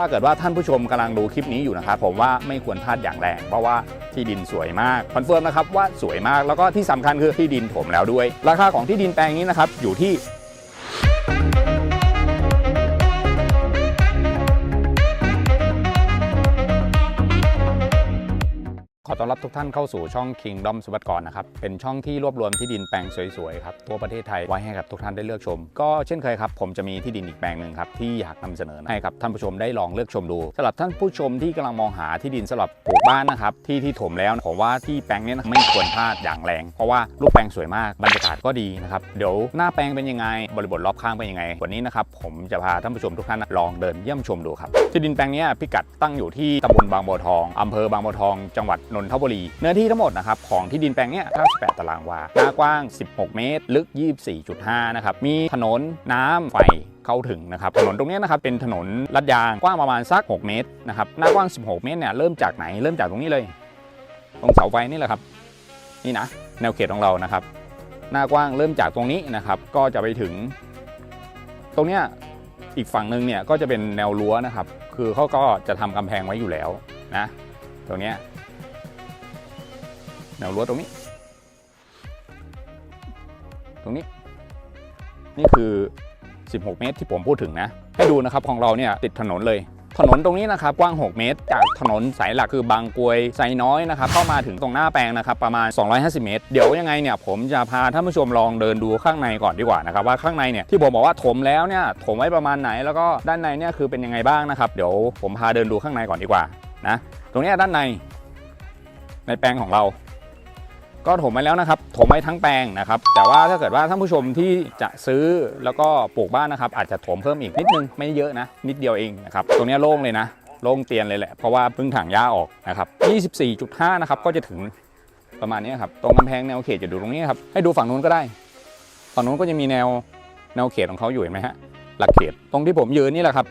ถ้าเกิดว่าท่านผู้ชมกำลังดูคลิปนี้อยู่นะครับผมว่าไม่ควรพลาดอย่างแรง เพราะว่าที่ดินสวยมากคอนเฟิร์มนะครับว่าสวยมากแล้วก็ที่สำคัญคือที่ดินถมแล้วด้วย ราคาของที่ดินแปลงนี้นะครับอยู่ที่ อต้อนรับทุกท่านเข้าสู่ช่อง Kingdom สุวัสดิ์กรนะครับ เป็นช่องที่รวบรวมที่ดินแปลงสวยๆครับทั่วประเทศไทยไว้ให้กับทุกท่านได้เลือกชม ก็เช่นเคยครับ ผมจะมีที่ดินอีกแปลงหนึ่งครับที่อยากนำเสนอให้กับท่านผู้ชมได้ลองเลือกชมดูสำหรับท่านผู้ชมที่กำลังมองหาที่ดินสำหรับปลูกบ้านนะครับที่ที่ถมแล้วผมว่าที่แปลงนี้นไม่ควรพลาดอย่างแรง เพราะว่ารูปแปลงสวยมากบรรยากาศก็ดีนะครับเดี๋ยวหน้าแปลงเป็นยังไง บริบทรอบข้างเป็นยังไง วันนี้นะครับผมจะพาท่านผู้ชมทุกท่านลองเดินเยี่ยมชมดูครับที่ดินแปลงนี้พิกัดตั้งอยู่ที่ตำบลบางบัวทองอำเภอบางบัวทองจังหวัดนนทบุรี เนื้อที่ทั้งหมดนะครับของที่ดินแปลงเนี้ย98 ตารางวาหน้ากว้าง 16 เมตร ลึก 24.5 นะครับ มีถนนน้ำไฟเข้าถึงนะครับถนนตรงนี้นะครับเป็นถนนลัดยางกว้างประมาณสัก 6 เมตรนะครับหน้ากว้าง 16 เมตรเนี่ยเริ่มจากไหนเริ่มจากตรงนี้เลย ตรงเสาไฟนี่แหละครับ นี่นะ แนวเขตของเรานะครับ หน้ากว้างเริ่มจากตรงนี้นะครับ ก็จะไปถึง ตรงเนี้ยอีกฝั่งหนึ่งเนี่ยก็จะเป็นแนวรั้วนะครับ คือเขาก็จะทำกำแพงไว้อยู่แล้วนะตรงเนี้ย นวรั้วตรงนี้ ตรงนี้ นี่คือ 16 เมตรที่ผมพูดถึงนะ ให้ดูนะครับของเราเนี่ยติดถนนเลย ถนนตรงนี้นะครับกว้าง 6 เมตร จากถนนสายหลักคือบางกวยไซน้อยนะครับเข้ามาถึงตรงหน้าแปลงนะครับประมาณ 250 เมตร เดี๋ยวยังไงเนี่ยผมจะพาท่านผู้ชมลองเดินดูข้างในก่อนดีกว่านะครับว่าข้างในเนี่ยที่ผมบอกว่าถมแล้วเนี่ยถมไว้ประมาณไหนแล้วก็ด้านในเนี่ยคือเป็นยังไงบ้างนะครับเดี๋ยวผมพาเดินดูข้างในก่อนดีกว่านะตรงนี้ด้านในในแปลงของเรา ก็ถมไว้แล้วนะครับ ถมไว้ทั้งแปลงนะครับ แต่ว่าถ้าเกิดว่าท่านผู้ชมที่จะซื้อแล้วก็ปลูกบ้านนะครับ อาจจะถมเพิ่มอีกนิดนึงไม่เยอะนะ นิดเดียวเองนะครับ ตรงนี้โล่งเลยนะ โล่งเตียนเลยแหละ เพราะว่าเพิ่งถังหญ้าออกนะครับ 24.5 นะครับ ก็จะถึงประมาณนี้ครับ ตรงกำแพงแนวเขตจะดูตรงนี้ครับ ให้ดูฝั่งนู้นก็ได้ ฝั่งนู้นก็จะมีแนวแนวเขตของเขาอยู่เห็นไหมฮะ หลักเขต ตรงที่ผมยืนนี่แหละครับ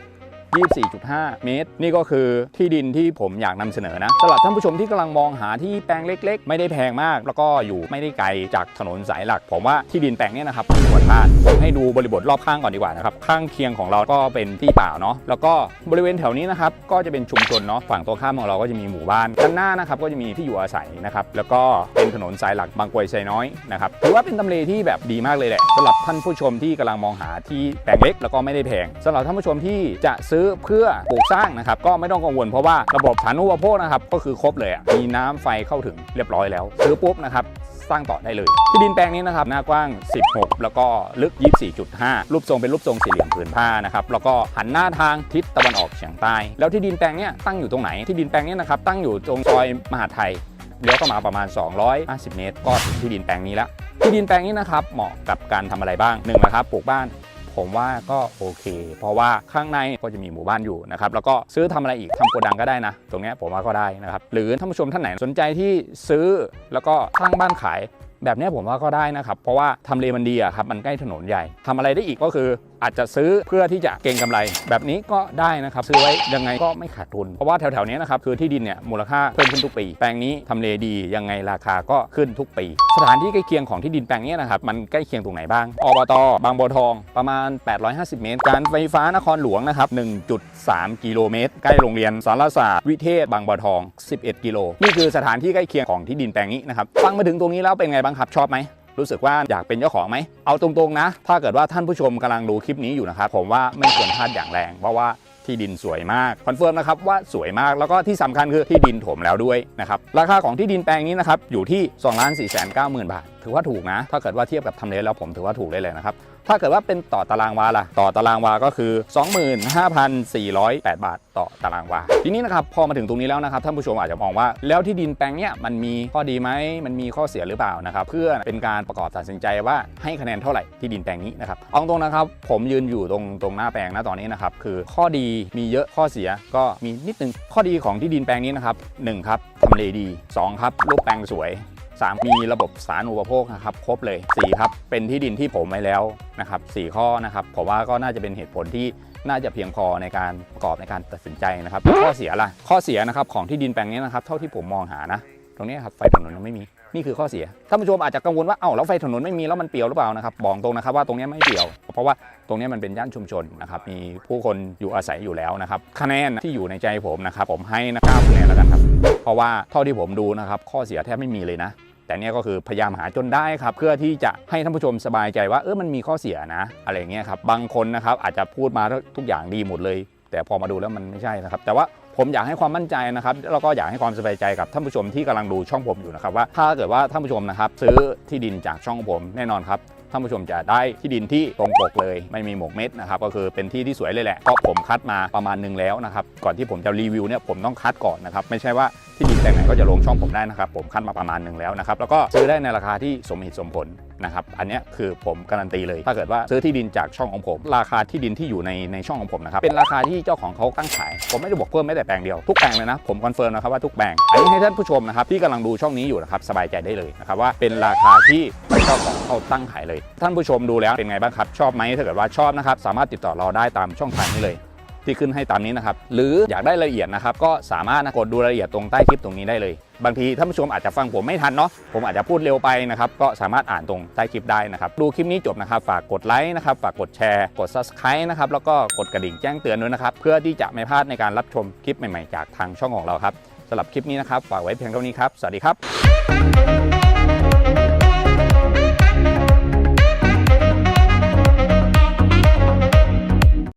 24.5 เมตร นี่ก็คือที่ดินที่ผมอยากนำเสนอนะสำหรับท่านผู้ชมที่กำลังมองหาที่แปลงเล็ก ๆ ไม่ได้แพงมาก แล้วก็อยู่ไม่ได้ไกลจากถนนสายหลัก ผมว่าที่ดินแปลงนี้นะครับไม่ควรพลาดผมให้ดูบริบทรอบข้างก่อนดีกว่านะครับข้างเคียงของเราก็เป็นที่เปล่าเนาะแล้วก็บริเวณแถวนี้นะครับก็จะเป็นชุมชนเนาะฝั่งตรงข้ามของเราก็จะมีหมู่บ้านด้านหน้านะครับก็จะมีที่อยู่อาศัยนะครับแล้วก็เป็นถนนสายหลักบางกวยไซน้อยนะครับถือว่าเป็นตำเลที่แบบดีมากเลยแหละสำหรับท่านผู้ชมที่กำลังมองหาที่แปลงเล็กแล้วก็ไม่ได้แพงสำหรับท่านผู้ชมที่จะซื้อเพื่อปลูกสร้างนะครับก็ไม่ต้องกังวลเพราะว่าระบบสาธารณูปโภคนะครับก็คือครบเลยมีน้ำไฟเข้าถึงเรียบร้อยแล้วซื้อปุ๊บนะครับสร้างต่อได้เลย ที่ดินแปลงนี้นะครับหน้ากว้าง 16 แล้วก็ลึก 24.5 รูปทรงเป็นรูปทรงสี่เหลี่ยมผืนผ้านะครับแล้วก็หันหน้าทางทิศตะวันออกเฉียงใต้ แล้วที่ดินแปลงเนี้ยตั้งอยู่ตรงไหนที่ดินแปลงเนี้ยนะครับตั้งอยู่ตรงซอยมหาไทยเลี้ยวเข้ามาประมาณ 250 เมตร ก็ถึงที่ดินแปลงนี้แล้วที่ดินแปลงนี้นะครับเหมาะกับการทำอะไรบ้างหนึ่งนะครับปลูกบ้าน ผมว่าก็โอเค เพราะว่าข้างในก็จะมีหมู่บ้านอยู่นะครับแล้วก็ซื้อทำอะไรอีกทำโกดังก็ได้นะ ตรงนี้ผมว่าก็ได้นะครับหรือท่านผู้ชมท่านไหนสนใจที่ซื้อแล้วก็สร้างบ้านขาย แบบนี้ผมว่าก็ได้นะครับ เพราะว่าทำเลมันดีอะครับมันใกล้ถนนใหญ่ทำอะไรได้อีกก็คือ อาจจะซื้อเพื่อที่จะเก็งกำไร แบบนี้ก็ได้นะครับซื้อไว้ยังไงก็ไม่ขาดทุน เพราะว่าแถวๆนี้นะครับคือที่ดินเนี่ยมูลค่าเพิ่มขึ้นทุกปี แปลงนี้ทำเลดียังไงราคาก็ขึ้นทุกปี สถานที่ใกล้เคียงของที่ดินแปลงนี้นะครับมันใกล้เคียงตรงไหนบ้างอบตบางบัวทองประมาณ 850 เมตร การไฟฟ้านครหลวงนะครับ1.3 กิโลเมตร ใกล้โรงเรียนสารศาสตร์วิเทศบางบัวทอง 11 กิโลนี่คือสถานที่ใกล้เคียงของที่ดินแปลงนี้นะครับฟังมาถึงตรงนี้แล้วเป็นไงบ้างครับชอบไหมรู้สึกว่าอยากเป็นเจ้าของไหม เอาตรงๆนะ ถ้าเกิดว่าท่านผู้ชมกำลังดูคลิปนี้อยู่นะครับ ผมว่าไม่ควรพลาดอย่างแรง เพราะว่าที่ดินสวยมาก คอนเฟิร์มนะครับว่าสวยมาก แล้วก็ที่สำคัญคือที่ดินถมแล้วด้วยนะครับ ราคาของที่ดินแปลงนี้นะครับอยู่ที่ 2 4 9 0 0 0 0บาท ถือว่าถูกนะ ถ้าเกิดว่าเทียบกับทำเลแล้วผมถือว่าถูกเลยเลยนะครับ ถ้าเกิดว่าเป็นต่อตารางวาล่ะ ต่อตารางวาก็คือ 25,408 บาท ต่อตารางวา ทีนี้นะครับพอมาถึงตรงนี้แล้วนะครับท่านผู้ชมอาจจะมองว่า แล้วที่ดินแปลงเนี้ยมันมีข้อดีไหมมันมีข้อเสียหรือเปล่านะครับเพื่อเป็นการประกอบตัดสินใจว่าให้คะแนนเท่าไหร่ที่ดินแปลงนี้นะครับเอาตรงนะครับผมยืนอยู่ตรงตรงหน้าแปลงนะตอนนี้นะครับคือข้อดีมีเยอะข้อเสียก็มีนิดนึงข้อดีของที่ดินแปลงนี้นะครับหนึ่งครับทำเลดีสองครับรูปแปลงสวย 3 มีระบบสารณูปโภคนะครับครบเลย4ครับเป็นที่ดินที่ผมไว้แล้วนะครับ4ข้อนะครับผมว่าก็น่าจะเป็นเหตุผลที่น่าจะเพียงพอในการประกอบในการตัดสินใจนะครับ ข้อเสียล่ะข้อเสียนะครับของที่ดินแปลงนี้นะครับ เท่าที่ผมมองหานะ ตรงนี้ครับไฟถนนยังไม่มีนี่คือข้อเสียท่านผู้ชมอาจจะกังวลว่าเอ้าแล้วไฟถนนไม่มีแล้วมันเปี่ยวหรือเปล่านะครับบอกตรงนะครับว่าตรงนี้ไม่เปี่ยว เพราะว่าตรงนี้มันเป็นย่านชุมชนนะครับมีผู้คนอยู่อาศัยอยู่แล้วนะครับคะแนนที่อยู่ในใจผมนะครับผมให้นะ9คะแเพราะว่าเท่าที่ผมดูนะครับข้อเสียแทบไม่มีเลยนะ แต่เนี่ยก็คือพยายามหาจนได้ครับเพื่อที่จะให้ท่านผู้ชมสบายใจว่าเออมันมีข้อเสียนะ อะไรเงี้ยครับบางคนนะครับอาจจะพูดมาทุกอย่างดีหมดเลย แต่พอมาดูแล้วมันไม่ใช่นะครับ แต่ว่าผมอยากให้ความมั่นใจนะครับแล้วก็อยากให้ความสบายใจกับท่านผู้ชมที่กำลังดูช่องผมอยู่นะครับว่าถ้าเกิดว่าท่านผู้ชมนะครับซื้อที่ดินจากช่องผมแน่นอนครับท่านผู้ชมจะได้ที่ดินที่ตรงปกเลย ไม่มีหมกเม็ดนะครับก็คือเป็นที่ที่สวยเลยแหละก็ผมคัดมาประมาณหนึงแล้วนะครับก่อนที่ผมจะรีวิวเนี่ยผมต้องคัดก่อนนะครับไม่ใช่ว่าที่ดินแต่งไหนก็จะลงช่องผมได้นะครับผมคัดมาประมาณหนึ่งแล้วนะครับแล้วก็ซื้อได้ในราคาที่สมเหตุสมผลนะครับอันนี้คือผมการันตีเลย ถ้าเกิดว่าซื้อที่ดินจากช่องของผม ราคาที่ดินที่อยู่ในในช่องของผมนะครับเป็นราคาที่เจ้าของเขาตั้งขาย ผมไม่ได้บอกเพิ่มแม้แต่แปลงเดียวทุกแปลงเลยนะผมคอนเฟิร์มนะครับว่าทุกแปลงอันนี้ให้ท่านผู้ชมนะครับที่กำลังดูช่องนี้อยู่นะครับสบายใจได้เลยนะครับว่าเป็นราคาที่เจ้าของเขาตั้งขายเลย ท่านผู้ชมดูแล้วเป็นไงบ้างครับ ชอบไหมถ้าเกิดว่าชอบนะครับ สามารถติดต่อเราได้ตามช่องทางนี้เลย ที่ขึ้นให้ตามนี้นะครับ หรืออยากได้รายละเอียดนะครับ ก็สามารถนะกดดูรายละเอียดตรงใต้คลิปตรงนี้ได้เลย บางทีท่านผู้ชมอาจจะฟังผมไม่ทันเนาะผมอาจจะพูดเร็วไปนะครับ ก็สามารถอ่านตรงใต้คลิปได้นะครับ ดูคลิปนี้จบนะครับ ฝากกดไลค์นะครับฝากกดแชร์ กด subscribe นะครับแล้วก็กดกระดิ่งแจ้งเตือนด้วยนะครับเพื่อที่จะไม่พลาดในการรับชมคลิปใหม่ๆ จากทางช่องของเราครับสำหรับคลิปนี้นะครับฝากไว้เพียงเท่านี้ครับสวัสดีครับ